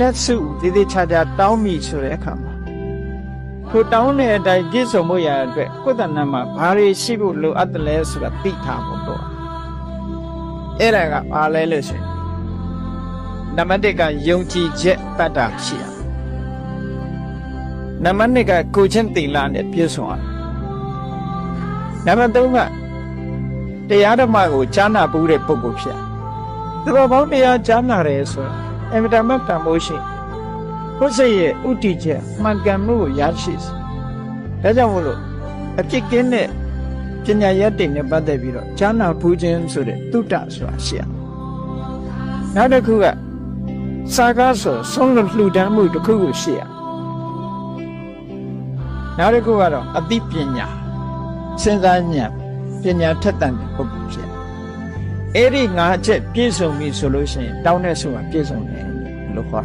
နဲ့စုတည်တည်ချာချာတောင်းမိဆိုတဲ့အခါမှာကိုတောင်းတဲ့အတိုင်းပြည့်စုံမှုရတဲ့အတွက်ကိုယ်တဏ္ဍမှာဘာတွေရှိဖို့လိုအပ်တယ်လဲဆိုတာသိထားဖို့တော့အဲ့ဒါကဘာလဲလို့ဆိုရင်နံပါတ်1ကယုံကြည်ချက်တတ်တာရှိရနံပါတ်2ကကိုချင်းတိလာနဲ့ပြည့်စုံရနံပါတ်3ကတရားဓမ္မကိုကြားနာပူးတဲ့ပုဂ္ဂိုလ်ဖြစ်ရသူတော်ဘောင်းတရားကြားနာတယ်ဆိုတာ အမြဲတမ်းတန်ဖိုးရှိကိုယ်စိတ်ရဲ့ဥတီချက်မှန်ကန်မှုကိုရရှိစေဒါကြောင့်မို့လို့အပြစ်ကင်းတဲ့ပညာရက်တွေနဲ့ပတ်သက်ပြီးတော့ကြားနာပူးခြင်းဆိုတဲ့တုတ္တဆိုတာရှိရနောက်တစ်ခုကစာကားဆိုဆုံးလို့လှူဒန်းမှုတစ်ခုကိုရှိရနောက်တစ်ခုကတော့အသိပညာစဉ်းစားဉာဏ်ပညာထက်သန်တဲ့ပုဂ္ဂိုလ်ဖြစ်ရအဲ့ဒီငါးချက်ပြည့်စုံပြီဆိုလို့ရှိရင်တောင်းတဲ့ဆိုတာပြည့်စုံတယ် လို့ခေါ်